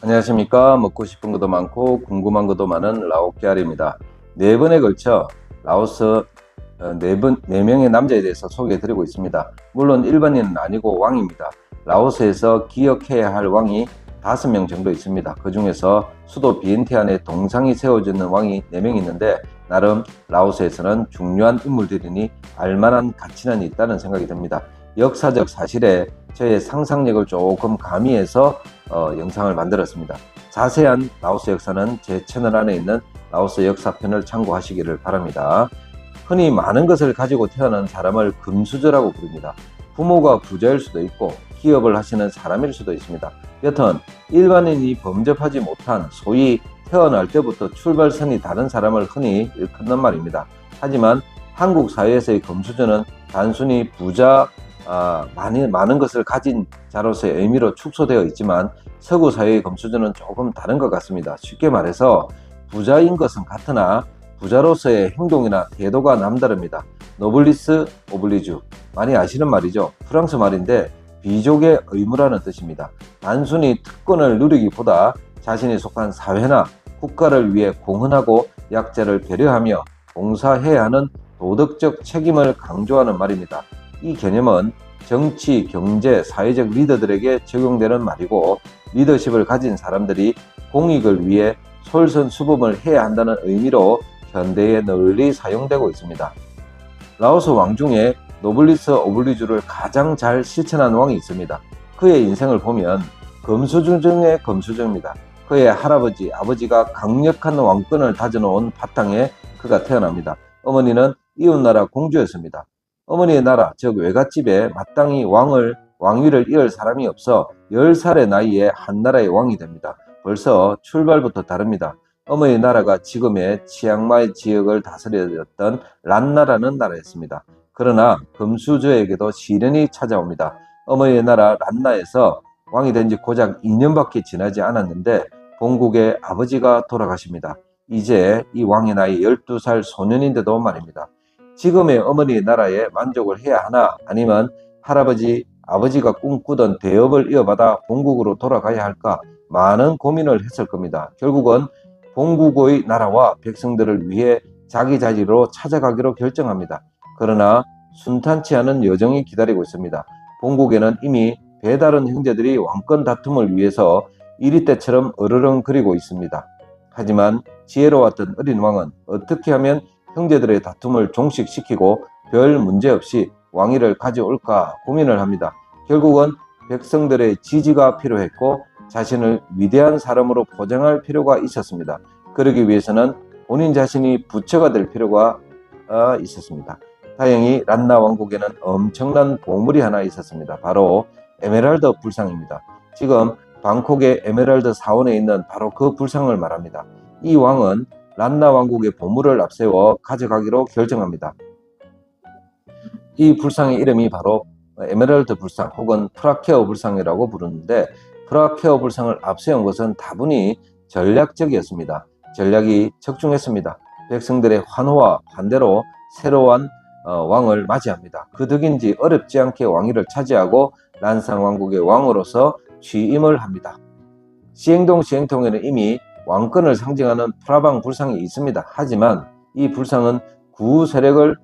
안녕하십니까. 먹고 싶은 것도 많고 궁금한 것도 많은 라오케알입니다. 네 번에 걸쳐 라오스 어, 네 번, 네 명의 남자에 대해서 소개해 드리고 있습니다. 물론 일반인은 아니고 왕입니다. 라오스에서 기억해야 할 왕이 다섯 명 정도 있습니다. 그 중에서 수도 비엔티안에 동상이 세워지는 왕이 네 명 있는데 나름 라오스에서는 중요한 인물들이니 알만한 가치는 있다는 생각이 듭니다. 역사적 사실에 저의 상상력을 조금 가미해서 어, 영상을 만들었습니다. 자세한 라오스 역사는 제 채널 안에 있는 라오스 역사편을 참고하시기를 바랍니다. 흔히 많은 것을 가지고 태어난 사람을 금수저라고 부릅니다. 부모가 부자일 수도 있고 기업을 하시는 사람일 수도 있습니다. 여튼 일반인이 범접하지 못한 소위 태어날 때부터 출발선이 다른 사람을 흔히 일컫는 말입니다. 하지만 한국 사회에서의 금수저는 단순히 부자 아, 많이, 많은 것을 가진 자로서의 의미로 축소되어 있지만 서구 사회의 금수저는 조금 다른 것 같습니다. 쉽게 말해서 부자인 것은 같으나 부자로서의 행동이나 태도가 남다릅니다. 노블리스 오블리주 많이 아시는 말이죠. 프랑스 말인데 비족의 의무라는 뜻입니다. 단순히 특권을 누리기보다 자신이 속한 사회나 국가를 위해 공헌하고 약자를 배려하며 봉사해야 하는 도덕적 책임을 강조하는 말입니다. 이 개념은 정치, 경제, 사회적 리더들에게 적용되는 말이고 리더십을 가진 사람들이 공익을 위해 솔선수범을 해야 한다는 의미로 현대에 널리 사용되고 있습니다. 라오스 왕 중에 노블리스 오블리주를 가장 잘 실천한 왕이 있습니다. 그의 인생을 보면 금수저 중의 금수저입니다. 그의 할아버지, 아버지가 강력한 왕권을 다져놓은 바탕에 그가 태어납니다. 어머니는 이웃나라 공주였습니다. 어머니의 나라, 즉 외갓집에 마땅히 왕을 왕위를 이을 사람이 없어 10살의 나이에 한 나라의 왕이 됩니다. 벌써 출발부터 다릅니다. 어머니 나라가 지금의 치앙마이 지역을 다스렸던 란나라는 나라였습니다. 그러나 금수저에게도 시련이 찾아옵니다. 어머니의 나라 란나에서 왕이 된 지 고작 2년밖에 지나지 않았는데 본국의 아버지가 돌아가십니다. 이제 이 왕의 나이 12살 소년인데도 말입니다. 지금의 어머니의 나라에 만족을 해야 하나 아니면 할아버지, 아버지가 꿈꾸던 대업을 이어받아 본국으로 돌아가야 할까 많은 고민을 했을 겁니다. 결국은 본국의 나라와 백성들을 위해 자기 자리로 찾아가기로 결정합니다. 그러나 순탄치 않은 여정이 기다리고 있습니다. 본국에는 이미 배다른 형제들이 왕권 다툼을 위해서 이리 때처럼 으르렁거리고 있습니다. 하지만 지혜로웠던 어린 왕은 어떻게 하면 형제들의 다툼을 종식시키고 별 문제 없이 왕위를 가져올까 고민을 합니다. 결국은 백성들의 지지가 필요했고 자신을 위대한 사람으로 포장할 필요가 있었습니다. 그러기 위해서는 본인 자신이 부처가 될 필요가 어, 있었습니다. 다행히 란나 왕국에는 엄청난 보물이 하나 있었습니다. 바로 에메랄드 불상입니다. 지금 방콕의 에메랄드 사원에 있는 바로 그 불상을 말합니다. 이 왕은 란나 왕국의 보물을 앞세워 가져가기로 결정합니다. 이 불상의 이름이 바로 에메랄드 불상 혹은 프라케어 불상이라고 부르는데 프라케어 불상을 앞세운 것은 다분히 전략적이었습니다. 전략이 적중했습니다. 백성들의 환호와 반대로 새로운 어, 왕을 맞이합니다. 그 덕인지 어렵지 않게 왕위를 차지하고 란상 왕국의 왕으로서 취임을 합니다. 시행동 시행통에는 이미 왕권을 상징하는 프라방 불상이 있습니다. 하지만 이 불상은 구 세력을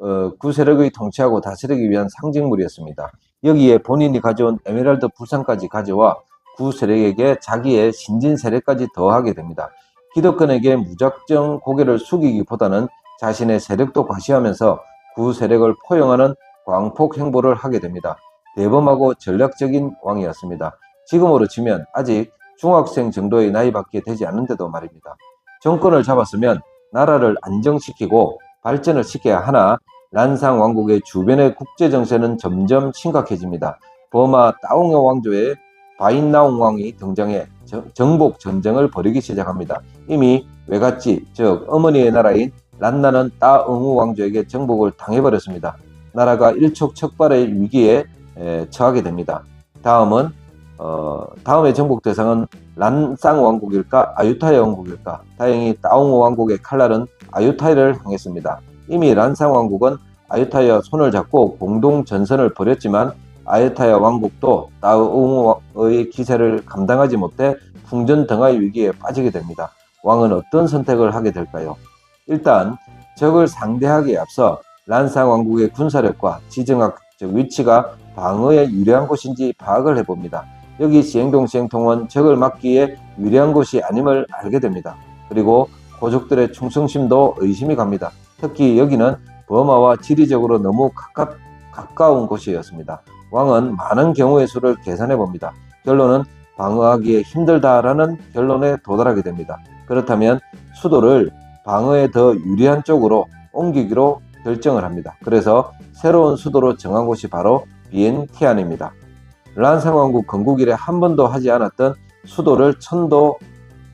어, 구 세력의 통치하고 다스리기 위한 상징물이었습니다. 여기에 본인이 가져온 에메랄드 불상까지 가져와 구 세력에게 자기의 신진 세력까지 더하게 됩니다. 기득권에게 무작정 고개를 숙이기보다는 자신의 세력도 과시하면서 구 세력을 포용하는 광폭 행보를 하게 됩니다. 대범하고 전략적인 왕이었습니다. 지금으로 치면 아직 중학생 정도의 나이밖에 되지 않는데도 말입니다. 정권을 잡았으면 나라를 안정시키고 발전을 시켜야 하나 란상 왕국의 주변의 국제 정세는 점점 심각해집니다. 버마 따옹여 왕조의 바인나옹 왕이 등장해 정복 전쟁을 벌이기 시작합니다. 이미 외갓집, 즉 어머니의 나라인 란나는 따응우 왕조에게 정복을 당해버렸습니다. 나라가 일촉즉발의 위기에 처하게 됩니다. 다음은 어, 다음의 정복 대상은 란쌍 왕국일까 아유타이 왕국일까 다행히 따옹우 왕국의 칼날은 아유타이를 향했습니다. 이미 란쌍 왕국은 아유타이와 손을 잡고 공동 전선을 벌였지만 아유타이 왕국도 따옹우의 기세를 감당하지 못해 풍전 등하의 위기에 빠지게 됩니다. 왕은 어떤 선택을 하게 될까요? 일단 적을 상대하기에 앞서 란상 왕국의 군사력과 지정학적 위치가 방어에 유리한 곳인지 파악을 해봅니다. 여기 시행동 시행통은 적을 막기에 유리한 곳이 아님을 알게 됩니다. 그리고 고족들의 충성심도 의심이 갑니다. 특히 여기는 버마와 지리적으로 너무 가깝, 가까운 곳이었습니다. 왕은 많은 경우의 수를 계산해 봅니다. 결론은 방어하기에 힘들다라는 결론에 도달하게 됩니다. 그렇다면 수도를 방어에 더 유리한 쪽으로 옮기기로 결정을 합니다. 그래서 새로운 수도로 정한 곳이 바로 비엔티안입니다. 란상왕국 건국 이래 한 번도 하지 않았던 수도를 천도,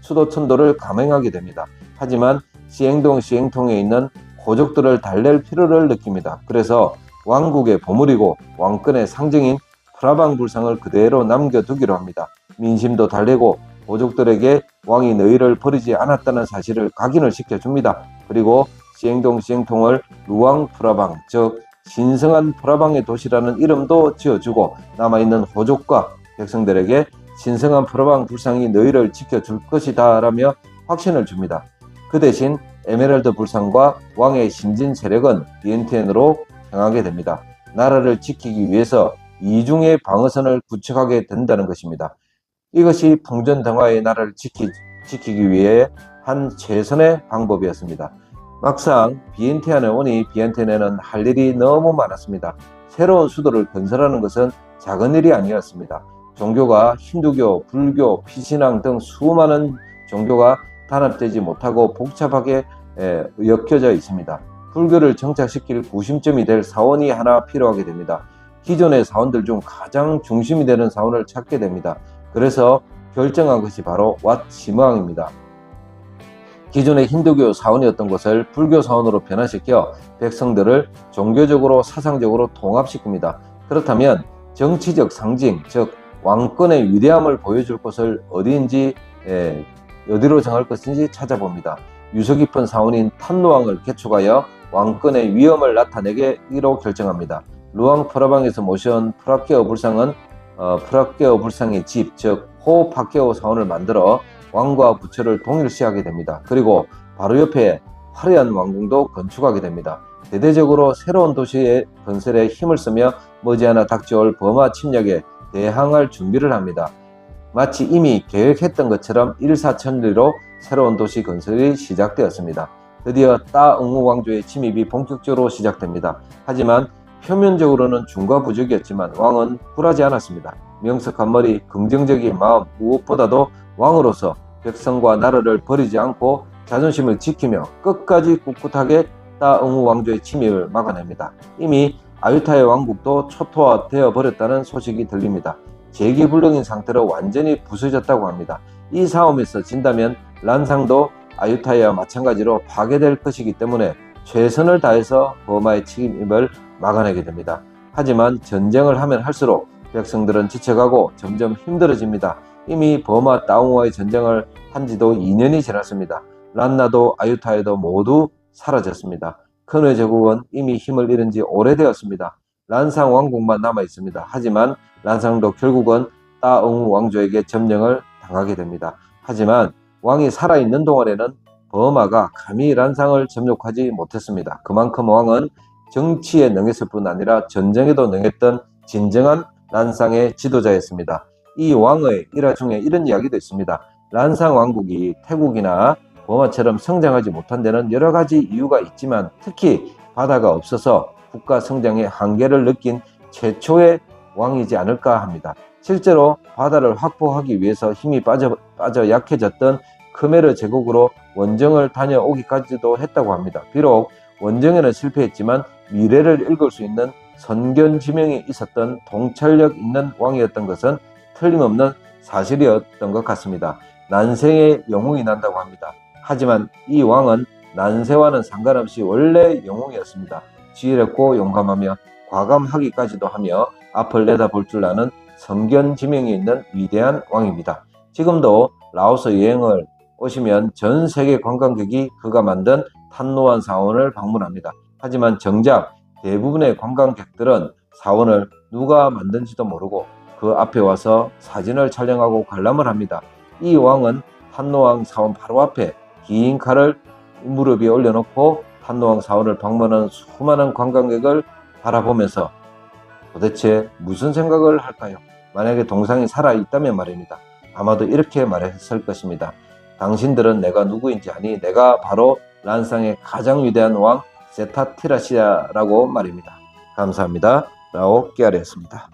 수도 천도를 감행하게 됩니다. 하지만 시행동 시행통에 있는 고족들을 달랠 필요를 느낍니다. 그래서 왕국의 보물이고 왕권의 상징인 프라방 불상을 그대로 남겨두기로 합니다. 민심도 달래고 고족들에게 왕이 너희를 버리지 않았다는 사실을 각인을 시켜줍니다. 그리고 시행동 시행통을 루왕 프라방 즉 신성한 프라방의 도시라는 이름도 지어주고 남아있는 호족과 백성들에게 신성한 프라방 불상이 너희를 지켜줄 것이다 라며 확신을 줍니다. 그 대신 에메랄드 불상과 왕의 신진 세력은 비엔티엔으로 향하게 됩니다. 나라를 지키기 위해서 이중의 방어선을 구축하게 된다는 것입니다. 이것이 풍전등화의 나라를 지키, 지키기 위해 한 최선의 방법이었습니다. 막상 비엔티안에 오니 비엔티안에는 할 일이 너무 많았습니다. 새로운 수도를 건설하는 것은 작은 일이 아니었습니다. 종교가 힌두교, 불교, 피신앙 등 수많은 종교가 단합되지 못하고 복잡하게 에, 엮여져 있습니다. 불교를 정착시킬 구심점이 될 사원이 하나 필요하게 됩니다. 기존의 사원들 중 가장 중심이 되는 사원을 찾게 됩니다. 그래서 결정한 것이 바로 왓 시무왕입니다. 기존의 힌두교 사원이었던 것을 불교 사원으로 변화시켜 백성들을 종교적으로 사상적으로 통합시킵니다. 그렇다면 정치적 상징, 즉 왕권의 위대함을 보여줄 곳을 어디인지 예, 어디로 정할 것인지 찾아봅니다. 유서 깊은 사원인 탄노왕을 개축하여 왕권의 위험을 나타내기로 결정합니다. 루앙 프라방에서 모셔온 프라케오 불상은 어, 프라케오 불상의 집, 즉 호파케오 사원을 만들어 왕과 부처를 동일시하게 됩니다. 그리고 바로 옆에 화려한 왕궁도 건축하게 됩니다. 대대적으로 새로운 도시의 건설에 힘을 쓰며 머지않아 닥쳐올 버마 침략에 대항할 준비를 합니다. 마치 이미 계획했던 것처럼 일사천리로 새로운 도시 건설이 시작되었습니다. 드디어 따응우 왕조의 침입이 본격적으로 시작됩니다. 하지만 표면적으로는 중과 부족이었지만 왕은 굴하지 않았습니다. 명석한 머리, 긍정적인 마음, 무엇보다도 왕으로서 백성과 나라를 버리지 않고 자존심을 지키며 끝까지 꿋꿋하게 따응우 왕조의 침입을 막아냅니다. 이미 아유타의 왕국도 초토화되어 버렸다는 소식이 들립니다. 재기불능인 상태로 완전히 부서졌다고 합니다. 이 싸움에서 진다면 란상도 아유타이와 마찬가지로 파괴될 것이기 때문에 최선을 다해서 버마의 침입을 막아내게 됩니다. 하지만 전쟁을 하면 할수록 백성들은 지쳐가고 점점 힘들어집니다. 이미 버마 다웅와의 전쟁을 한 지도 2년이 지났습니다. 란나도 아유타에도 모두 사라졌습니다. 큰의 제국은 이미 힘을 잃은 지 오래되었습니다. 란상 왕국만 남아 있습니다. 하지만 란상도 결국은 따응 왕조에게 점령을 당하게 됩니다. 하지만 왕이 살아있는 동안에는 버마가 감히 란상을 점령하지 못했습니다. 그만큼 왕은 정치에 능했을 뿐 아니라 전쟁에도 능했던 진정한 란상의 지도자였습니다. 이 왕의 일화 중에 이런 이야기도 있습니다. 란상 왕국이 태국이나 버마처럼 성장하지 못한 데는 여러 가지 이유가 있지만 특히 바다가 없어서 국가 성장의 한계를 느낀 최초의 왕이지 않을까 합니다. 실제로 바다를 확보하기 위해서 힘이 빠져, 빠져 약해졌던 크메르 제국으로 원정을 다녀오기까지도 했다고 합니다. 비록 원정에는 실패했지만 미래를 읽을 수 있는 선견 지명이 있었던 통찰력 있는 왕이었던 것은 틀림없는 사실이었던 것 같습니다. 난생의 영웅이 난다고 합니다. 하지만 이 왕은 난세와는 상관없이 원래 영웅이었습니다. 지혜롭고 용감하며 과감하기까지도 하며 앞을 내다볼 줄 아는 성견지명이 있는 위대한 왕입니다. 지금도 라오스 여행을 오시면 전 세계 관광객이 그가 만든 탄노한 사원을 방문합니다. 하지만 정작 대부분의 관광객들은 사원을 누가 만든지도 모르고 그 앞에 와서 사진을 촬영하고 관람을 합니다. 이 왕은 탄노왕 사원 바로 앞에 긴 칼을 무릎 위에 올려놓고 탄노왕 사원을 방문하는 수많은 관광객을 바라보면서 도대체 무슨 생각을 할까요? 만약에 동상이 살아있다면 말입니다. 아마도 이렇게 말했을 것입니다. 당신들은 내가 누구인지 아니 내가 바로 란상의 가장 위대한 왕 세타티라시아라고 말입니다. 감사합니다. 라오 끼아리였습니다.